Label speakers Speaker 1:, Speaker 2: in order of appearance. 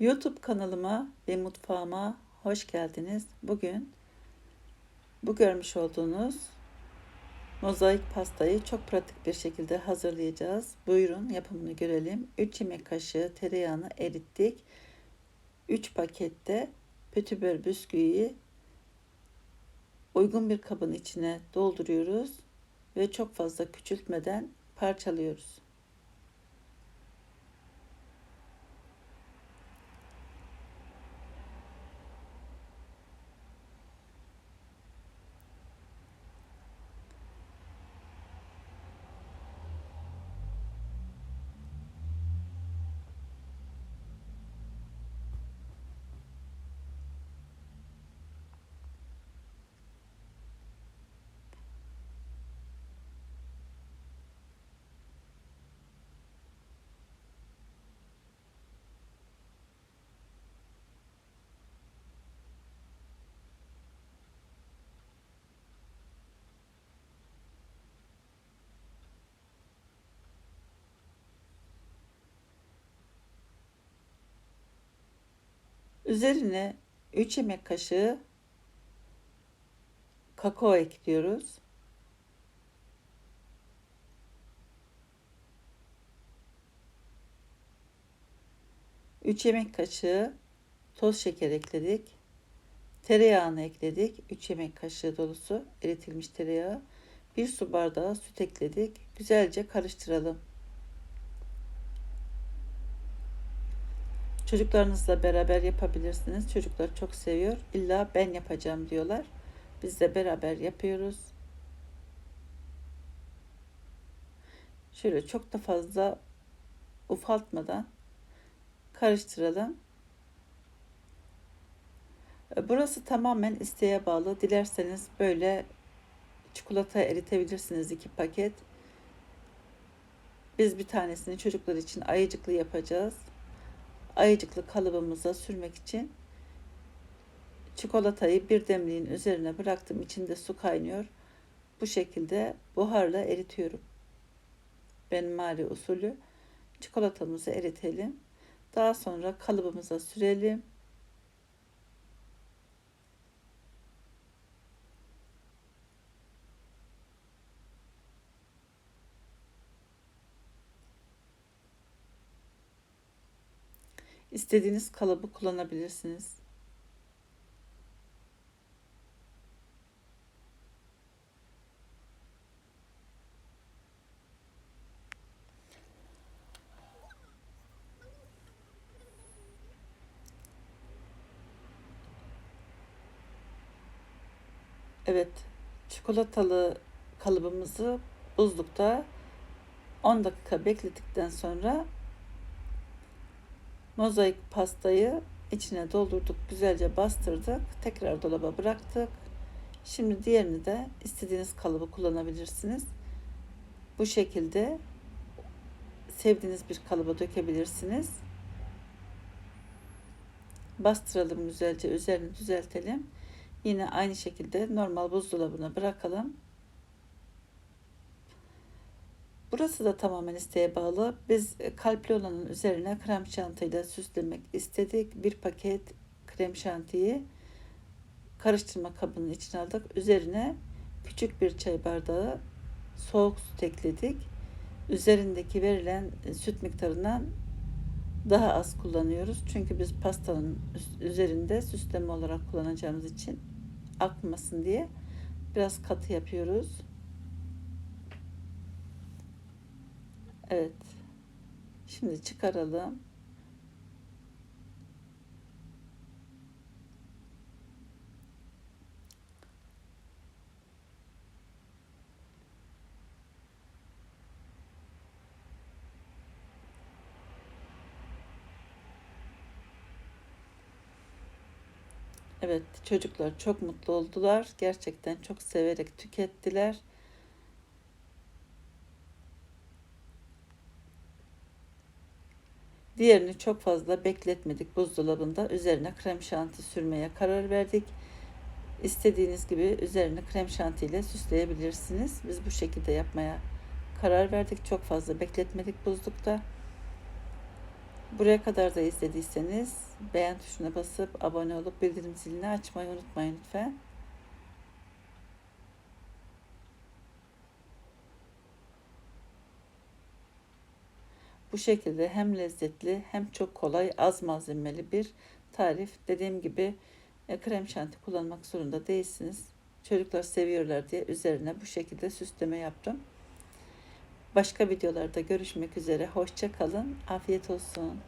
Speaker 1: YouTube kanalıma ve mutfağıma hoş geldiniz. Bugün bu görmüş olduğunuz mozaik pastayı çok pratik bir şekilde hazırlayacağız. Buyurun yapımını görelim. 3 yemek kaşığı tereyağını erittik. 3 pakette pötibör bisküviyi uygun bir kabın içine dolduruyoruz ve çok fazla küçültmeden parçalıyoruz. Üzerine 3 yemek kaşığı kakao ekliyoruz. Üç yemek kaşığı toz şeker ekledik. Tereyağını ekledik. 3 yemek kaşığı dolusu eritilmiş tereyağı. 1 su bardağı süt ekledik. Güzelce karıştıralım. Çocuklarınızla beraber yapabilirsiniz. Çocuklar çok seviyor. İlla ben yapacağım diyorlar. Biz de beraber yapıyoruz. Şöyle çok da fazla ufaltmadan karıştıralım. Burası tamamen isteğe bağlı. Dilerseniz böyle çikolata eritebilirsiniz iki paket. Biz bir tanesini çocuklar için ayıcıklı yapacağız ayıcıklı kalıbımıza sürmek için çikolatayı bir demliğin üzerine bıraktım. İçinde su kaynıyor. Bu şekilde buharla eritiyorum. Ben mali usulü çikolatamızı eritelim. Daha sonra kalıbımıza sürelim. İstediğiniz kalıbı kullanabilirsiniz. Evet, çikolatalı kalıbımızı buzlukta 10 dakika bekledikten sonra mozaik pastayı içine doldurduk, güzelce bastırdık. Tekrar dolaba bıraktık. Şimdi diğerini de istediğiniz kalıbı kullanabilirsiniz. Bu şekilde sevdiğiniz bir kalıba dökebilirsiniz. Bastıralım güzelce, üzerini düzeltelim. Yine aynı şekilde normal buzdolabına bırakalım. Burası da tamamen isteğe bağlı. Biz e, kalpli olanın üzerine krem şantıyla süslemek istedik. Bir paket krem şantiyi karıştırma kabının içine aldık. Üzerine küçük bir çay bardağı soğuk süt ekledik. Üzerindeki verilen e, süt miktarından daha az kullanıyoruz. Çünkü biz pastanın üzerinde süsleme olarak kullanacağımız için akmasın diye biraz katı yapıyoruz. Evet. Şimdi çıkaralım. Evet, çocuklar çok mutlu oldular. Gerçekten çok severek tükettiler. Diğerini çok fazla bekletmedik buzdolabında. Üzerine krem şanti sürmeye karar verdik. İstediğiniz gibi üzerine krem şanti ile süsleyebilirsiniz. Biz bu şekilde yapmaya karar verdik. Çok fazla bekletmedik buzlukta. Buraya kadar da izlediyseniz beğen tuşuna basıp abone olup bildirim zilini açmayı unutmayın lütfen. Bu şekilde hem lezzetli hem çok kolay az malzemeli bir tarif. Dediğim gibi e, krem şanti kullanmak zorunda değilsiniz. Çocuklar seviyorlar diye üzerine bu şekilde süsleme yaptım. Başka videolarda görüşmek üzere. Hoşça kalın. Afiyet olsun.